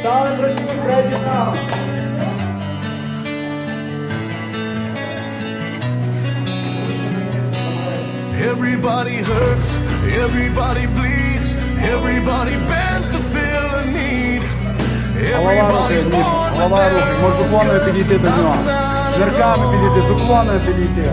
Стали противник третій раунд. Everybody hurts, everybody bleeds, everybody bends to fill a need. Голова рухи, Everybody's Міша, born with голова рухи. their Можеш з уклоною підійти до нього. Зірками підійти, з уклоною підійти.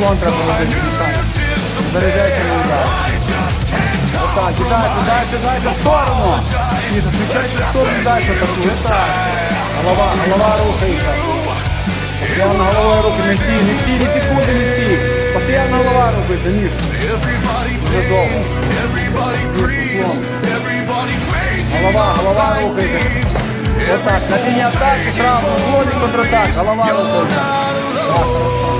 Уклон треба робити, Міша. Заряджайся на удар. Отак, і далі, далі, далі, в сторону. Міша, включайся в сторону, далі атакуй. Отак. Голова, голова рухається. Постоянно головою руки, не стій, не стій, ні секунди не стій. Постоянно голова рухається. Everybody Вже довго. Голова, голова рухається. Отак, на лінії атаки, сразу, уклон контратак, голова рухається. Так, хорошо.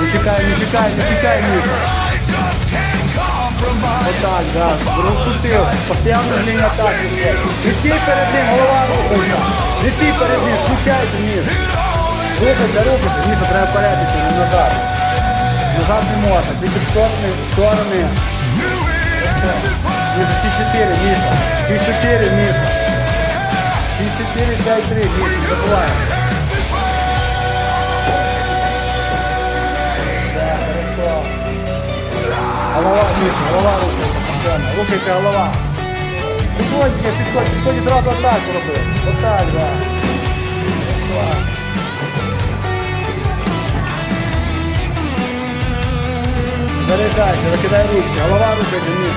Не чекай, не чекай, не чекай, Міша. Отак, да, розпустив. Постоянно лінія атаки. Стій перед ним, голова рухається. Стій перед ним, включайте, Міш. Рухайся, рухайся, Міша, треба порядку, не назад. Назад не можна, тільки в сторони, в сторони. Міша, ті 4, Міша. Ті 4, Міша. Ті 4, 5, 3, Міша, не Голова, Миша, голова рухається. Рухається голова. Підходь, підходь, підходь, зразу отак роби. Отак, да. Заряджайся, закидай ручки, голова рухається, ні.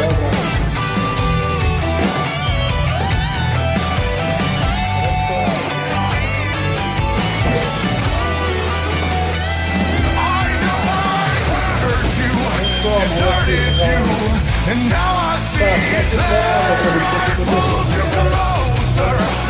Добре. guided you, and now I see it there. Pulls you closer.